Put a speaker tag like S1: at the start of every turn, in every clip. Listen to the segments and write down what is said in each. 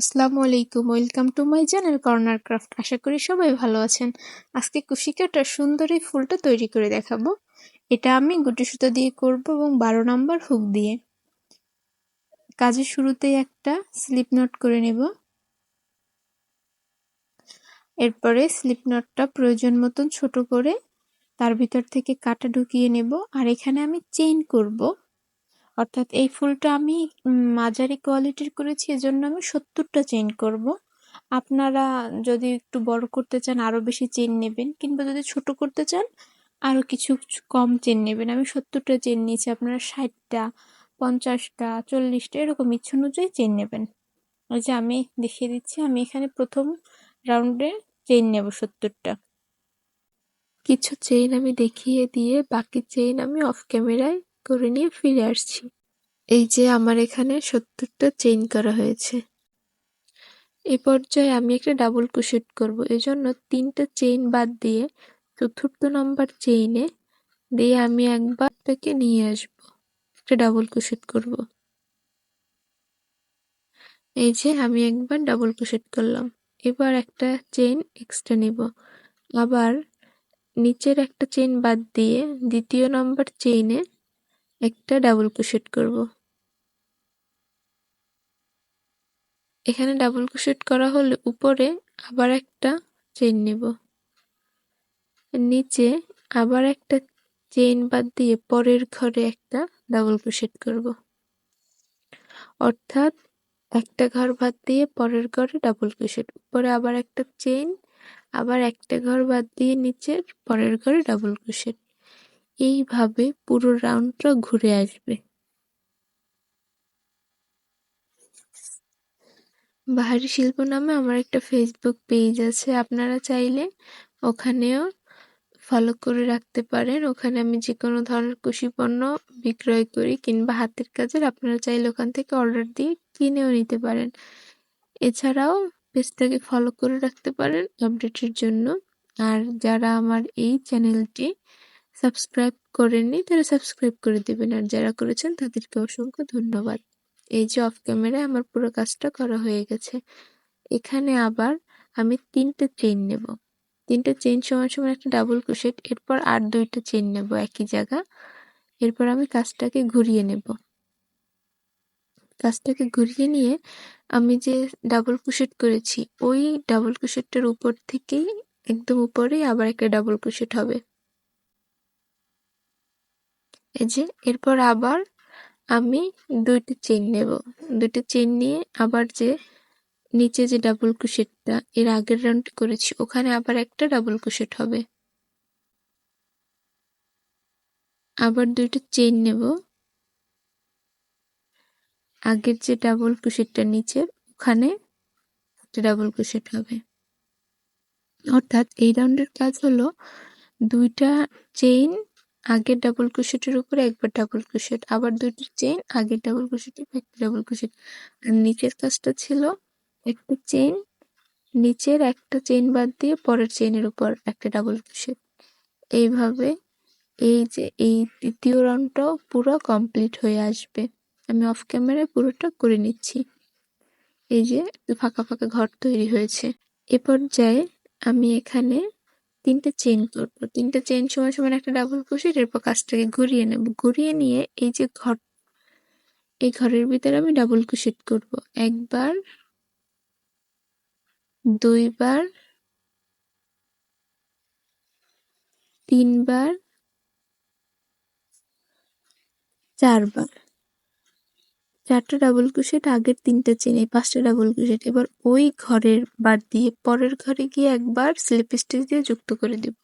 S1: আসসালামু আলাইকুম, welcome to my channel corner craft. আশা করি সবাই ভালো আছেন। আজকে কুশি কাটার সুন্দর এই ফুলটা তৈরি করে দেখাবো। এটা আমি গুটি সুতো দিয়ে করব এবং বারো নাম্বার হুক দিয়ে। কাজের শুরুতেই একটা স্লিপ নট করে নেব। এরপরে স্লিপ নটটা প্রয়োজন মতন ছোট করে তার ভিতর থেকে কাটা ঢুকিয়ে নেব। আর এখানে আমি চেইন করব। অর্থাৎ এই ফুলটা আমি মাঝারি কোয়ালিটির করেছি, এজন্য আমি সত্তরটা চেইন করব। আপনারা যদি একটু বড় করতে চান আরও বেশি চেন নেবেন, কিংবা যদি ছোট করতে চান আরও কিছু কম চেন নেবেন। আমি সত্তরটা চেন নিয়েছি, আপনারা ষাটটা, পঞ্চাশটা, চল্লিশটা, এরকম ইচ্ছে অনুযায়ী চেন নেবেন। ওই যে আমি দেখিয়ে দিচ্ছি, আমি এখানে প্রথম রাউন্ডে চেন নেব সত্তরটা। কিছু চেইন আমি দেখিয়ে দিয়ে বাকি চেইন আমি অফ ক্যামেরায় করে নিয়ে ফিরে আসছি। এই যে আমার এখানে সত্তরটা চেইন করা হয়েছে। এ পর্যায়ে আমি একটা ডাবল কুশেট করব। এজন্য তিনটা চেইন বাদ দিয়ে চতুর্থ নাম্বার চেইনে দিয়ে আমি একবার থেকে নিয়ে আসব। একটা ডাবল কুশেট করব। এই যে আমি একবার ডাবল কুশেট করলাম। এবার একটা চেইন এক্সট্রা নিব। আবার নিচের একটা চেইন বাদ দিয়ে দ্বিতীয় নাম্বার চেইনে একটা ডাবল ক্রোশেট করব। এখানে ডাবল ক্রোশেট করা হলে উপরে আবার একটা চেইন নেব। নিচে আবার একটা চেইন বাদ দিয়ে পরের ঘরে একটা ডাবল ক্রোশেট করব। অর্থাৎ একটা ঘর বাদ দিয়ে পরের ঘরে ডাবল ক্রোশেট উপরে আবার একটা চেইন আবার একটা ঘর বাদ দিয়ে নিচের পরের ঘরে ডাবল ক্রোশেট এইভাবে পুরো রাউন্ডটা ঘুরে আসবে। বাহারি শিল্প নামে আমার একটা ফেসবুক পেজ আছে, আপনারা চাইলে ওখানেও ফলো করে রাখতে পারেন। ওখানে আমি যে কোনো ধরনের কুশি পণ্য বিক্রয় করি কিংবা হাতের কাজের, আপনারা চাইলে ওখান থেকে অর্ডার দিয়ে কিনেও নিতে পারেন। এছাড়াও পেজটাকে ফলো করে রাখতে পারেন আপডেটের জন্য। আর যারা আমার এই চ্যানেলটি সাবস্ক্রাইব করেননি, তারা সাবস্ক্রাইব করে দেবেন। আর যারা করেছেন, তাদেরকে অসংখ্য ধন্যবাদ। এই যে অফ ক্যামেরায় আমার পুরো কাজটা করা হয়ে গেছে। এখানে আবার আমি তিনটে চেইন নেব। তিনটে চেইন সমান সমান একটা ডাবল ক্রোশেট এরপর আর দুইটা চেইন নেব একই জায়গা। এরপর আমি কাজটাকে ঘুরিয়ে নেব। কাজটাকে ঘুরিয়ে নিয়ে আমি যে ডাবল ক্রোশেট করেছি, ওই ডাবল ক্রোশেটটার উপর থেকেই, একদম উপরেই আবার একটা ডাবল ক্রোশেট হবে। এই যে, এরপর আবার আমি দুইটা চেন নেব। দুইটা চেন নিয়ে আবার যে নিচে যে ডাবল ক্রোশেটটা এর আগের রাউন্ড করেছি, ওখানে আবার একটা ডাবল ক্রোশেট হবে। আবার দুইটা চেন নেব। আগের যে ডাবল ক্রোশেটটা নিচে, ওখানে একটা ডাবল ক্রোশেট হবে। অর্থাৎ এই রাউন্ডের কাজ হলো দুইটা চেইন আগের ডাবল ক্রোশেটের উপরে একবার ডাবল ক্রোশেট আবার দুটি চেইন আগের ডাবল ক্রোশেটের একটা ডাবল ক্রোশেট আর নিচের কাজটা ছিল একটা চেইন নিচের একটা চেইন বাদ দিয়ে পরের চেইনের উপর একটা ডাবল ক্রোশেট এইভাবে এই যে এই দ্বিতীয় রাউন্ডটাও পুরো কমপ্লিট হয়ে আসবে। আমি অফ ক্যামেরায় পুরোটা করে নিচ্ছি। এই যে ফাঁকা ফাঁকা ঘর তৈরি হয়েছে। এ পর্যায়ে আমি এখানে তিনটে চেন করব তিনটে চেন সমান সমান একটা ডাবল ক্রোশেট এরপর কাজটাকে ঘুরিয়ে নেব। ঘুরিয়ে নিয়ে এই যে ঘর, এই ঘরের ভিতরে আমি ডাবল ক্রোশেট করব। একবার, দুইবার, তিনবার, চারবার। চারটা ডাবল ক্রোশেট আগের তিনটা চেন পাঁচটা ডাবল ক্রোশেট এবার ওই ঘরের বাদ দিয়ে, পরের ঘরে গিয়ে একবার স্লিপ স্টিচ দিয়ে যুক্ত করে দিব।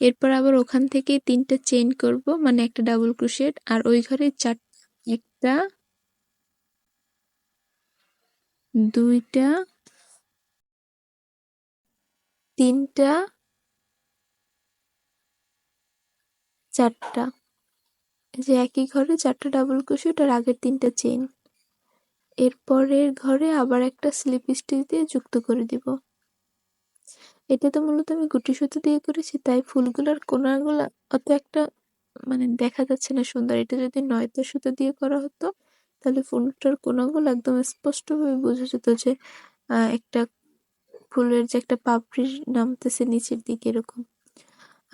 S1: এরপর আবার ওখান থেকে তিনটা চেন করব মানে একটা ডাবল ক্রোশেট আর ওই ঘরে চার, একটা, দুইটা, তিনটা, চারটা। যে একই ঘরে চারটা ডাবল ক্রোশেট আগের তিনটা চেইন এরপরের ঘরে আবার একটা স্লিপ স্টিচ দিয়ে যুক্ত করে দিব। এটা তো মূলত আমি গুটি সুতো দিয়ে করেছি, তাই ফুলগুলোর কোনাগুলা অত একটা মানে দেখা যাচ্ছে না সুন্দর। এটা যদি নয়তো সুতো দিয়ে করা হতো, তাহলে ফুলটার কোনাগুলো একদম স্পষ্টভাবে বোঝা যেত যে একটা ফুলের যে একটা পাপড়ি নামতেছে নিচের দিকে এরকম।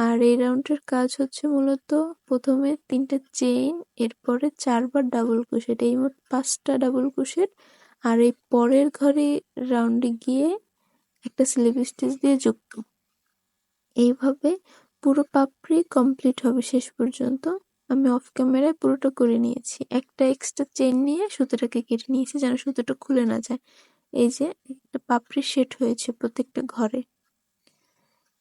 S1: আর এই রাউন্ডের কাজ হচ্ছে মূলত প্রথমে তিনটা চেইন এরপরে চারবার ডাবল ক্রোশেট এই মোট পাঁচটা ডাবল ক্রোশেট আর এই পরের ঘরে রাউন্ডে গিয়ে একটা স্লিপ স্টিচ দিয়ে যুক্ত। এইভাবে পুরো পাপড়ি কমপ্লিট হবে শেষ পর্যন্ত। আমি অফ ক্যামেরায় পুরোটা করে নিয়েছি। একটা এক্সট্রা চেন নিয়ে সুতোটাকে কেটে নিয়েছি যেন সুতোটা খুলে না যায়। এই যে একটা পাপড়ি সেট হয়েছে প্রত্যেকটা ঘরে।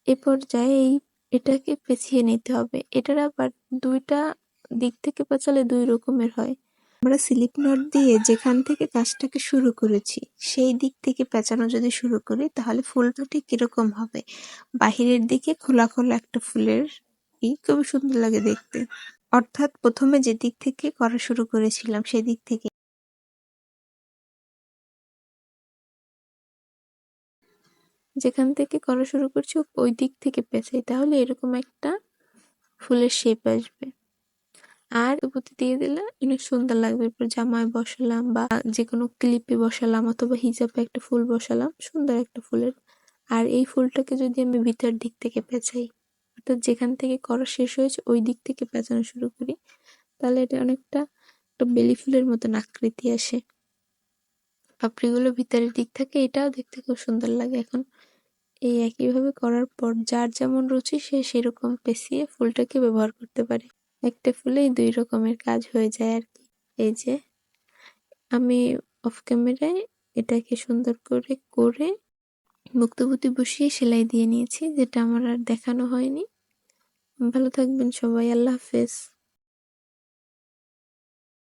S1: এ পর্যায়ে এই এটাকে পেঁচিয়ে নিতে হবে। এটার আবার দুইটা দিক থেকে পেঁচালে দুই রকমের হয়। আমরা স্লিপ নট দিয়ে যেখান থেকে কাজটাকে শুরু করেছি, সেই দিক থেকে পেঁচানো যদি শুরু করি, তাহলে ফুলটা ঠিক কীরকম হবে? বাহিরের দিকে খোলা খোলা একটা ফুলের ই খুবই সুন্দর লাগে দেখতে। অর্থাৎ প্রথমে যে দিক থেকে করা শুরু করেছিলাম, সেই দিক থেকে যেখান থেকে করা শুরু করছি ওই দিক থেকে পেঁচাই। তাহলে এরকম একটা ফুলের শেপ আসবে। আর উপরে দিয়ে দিলে অনেক সুন্দর লাগবে। এরপর জামায় বসালাম বা যে কোনো ক্লিপে বসালাম অথবা হিজাবে একটা ফুল বসালাম, সুন্দর একটা ফুলের। আর এই ফুলটাকে যদি আমি ভিতর দিক থেকে পেঁচাই, অর্থাৎ যেখান থেকে করা শেষ হয়েছে, ওই দিক থেকে পেঁচানো শুরু করি, তাহলে এটা অনেকটা একটা বেলি ফুলের মতন আকৃতি আসে। পাপড়িগুলো ভিতরের দিক থাকে, এটাও দেখতে খুব সুন্দর লাগে এখন। এই একইভাবে করার পর যার যেমন রুচি, সে সেরকম পেঁচিয়ে ফুলটাকে ব্যবহার করতে পারে। একটা ফুলেই দুই রকমের কাজ হয়ে যায় আর কি। এই যে, আমি অফ ক্যামেরায় এটাকে সুন্দর করে করে মুক্তবুতি বসিয়ে সেলাই দিয়ে নিয়েছি, যেটা আমার আর দেখানো হয়নি। ভালো থাকবেন সবাই, আল্লাহ হাফেজ।